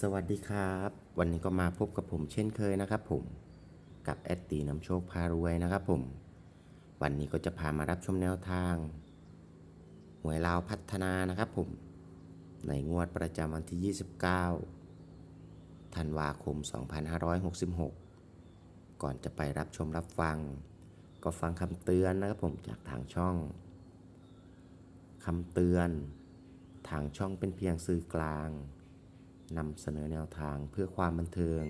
สวัสดีครับ วันนี้ก็มาพบกับผมเช่นเคยนะครับผมกับแอดตีน้ำโชคพารวยนะครับผม วันนี้ก็จะพามารับชมแนวทางหวยลาวพัฒนานะครับผม ในงวดประจำวันที่ 29 ธันวาคม 2566 ก่อนจะไปรับชมรับฟัง ก็ฟังคำเตือนนะครับผมจากทางช่องคำเตือน ทางช่องเป็นเพียงสื่อกลาง นำเสนอแนวทางเพื่อความบันเทิง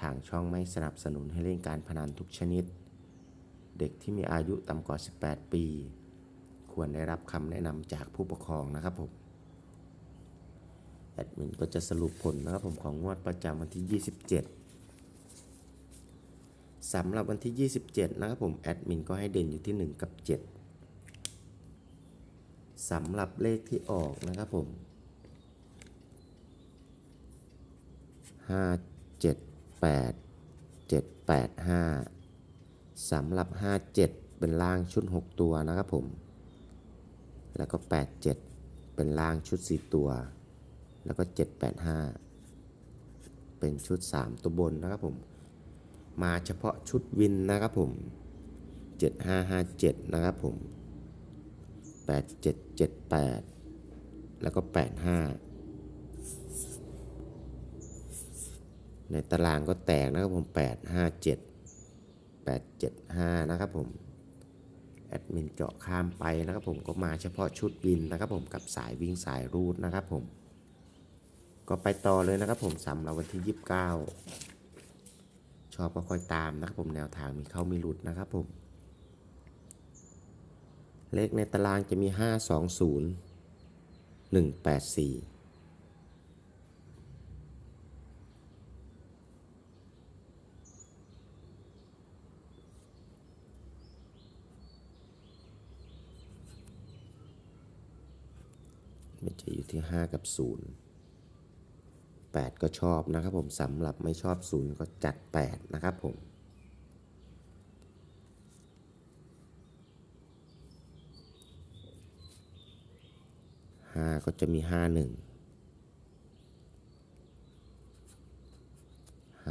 ทางช่องไม่สนับสนุนให้เล่นการพนันทุกชนิด เด็กที่มีอายุต่ำกว่า 18 ปี ควรได้รับคำแนะนำจากผู้ปกครองนะครับผม แอดมินก็จะสรุปผลนะครับผมของงวดประจำวันที่ 27 สำหรับวันที่ 27 นะครับผม แอดมินก็ให้เด่นอยู่ที่ 1 กับ 7 สำหรับเลขที่ออกนะครับผม 578 785สำหรับ 57 เป็นล่างชุด 6 ตัวนะครับผม แล้วก็ 87 เป็นล่างชุด 4 ตัว แล้วก็ 785 เป็นชุด 3 ตัวบนนะครับผม มาเฉพาะชุดวินนะครับผม 7557 นะครับผม 8778 แล้วก็ 85 ในตารางก็แตกนะครับผม 8 5 7 8 7 5 นะครับผม แอดมินเจาะข้ามไปนะครับผมก็มาเฉพาะชุดวินนะครับผมกับสายวิ่งสายรูดนะครับผม ก็ไปต่อเลยนะครับผมสำหรับวันที่ 29 ชอบก็ค่อยตามนะครับผมแนวทางมีเข้ามีหลุดนะครับผม เลขในตารางจะมี 5 2 มันจะอยู่ที่ 5 กับ 0 8 ก็ชอบนะครับผมสำหรับไม่ชอบ 0 ก็จัด 8 นะครับผม5ก็จะมี5 1 5 2 5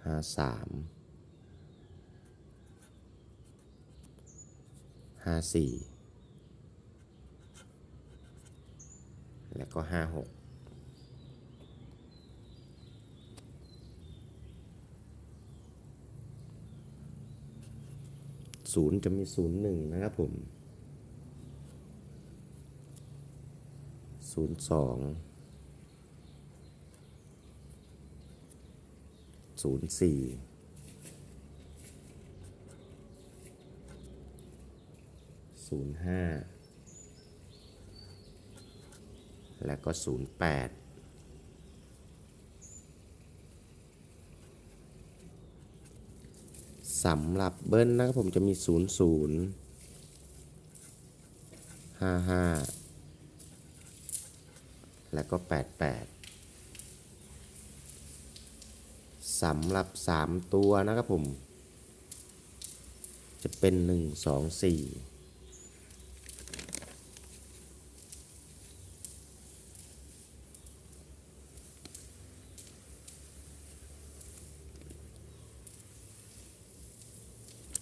3ห้าสี่ แล้วก็ห้าหกศูนย์จะมีศูนย์หนึ่งนะครับผมศูนย์สองศูนย์สี่ 05 และก็ 08สำหรับเบิ้ลนะครับผมจะมี 0 0 5 5 แล้วก็ 88สำหรับ 3 ตัวนะครับผม จะเป็น 1 2 4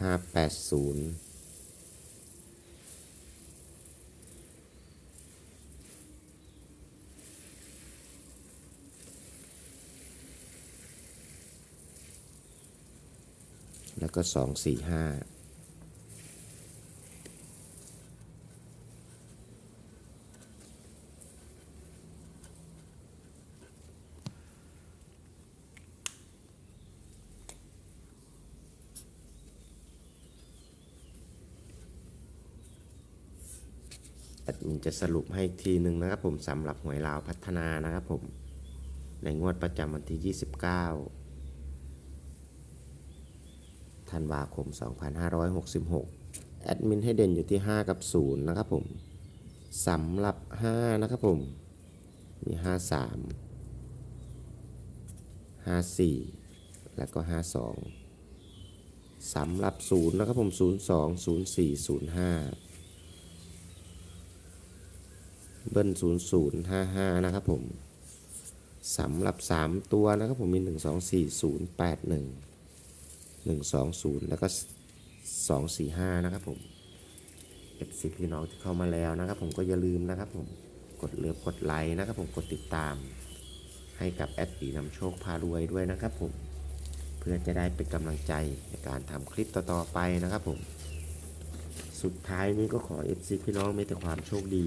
ห้าแปดศูนย์แล้วก็สองสี่ห้า แอดมินจะสรุปให้ทีหนึ่งนะครับผมสำหรับหวยลาวพัฒนานะครับผม ในงวดประจำวันที่ 29 ธันวาคม 2566 แอดมินให้เด่นอยู่ที่ 5 กับ 0 นะครับผมสำหรับ 5 นะครับผม มี 53 54 แล้วก็ 52สำหรับ 0 นะครับผม 02 04 05 เบิ้ล0055นะครับผมสำหรับ 3 ตัวนะครับผมมี 1 2 4 0 8 1 1 2 0 แล้วก็ 2 4 5 นะครับผมเอฟซีพี่น้องที่เข้ามาแล้วนะครับผมก็อย่าลืมนะครับผมกดเลือกกดไลค์นะครับผมกดติดตาม ให้กับแอดปีนำโชคพารวยด้วยนะครับผมเพื่อจะได้เป็นกำลังใจในการทำคลิปต่อๆไปนะครับผม สุดท้ายนี้ก็ขอเอฟซีพี่น้องมีแต่ความโชคดี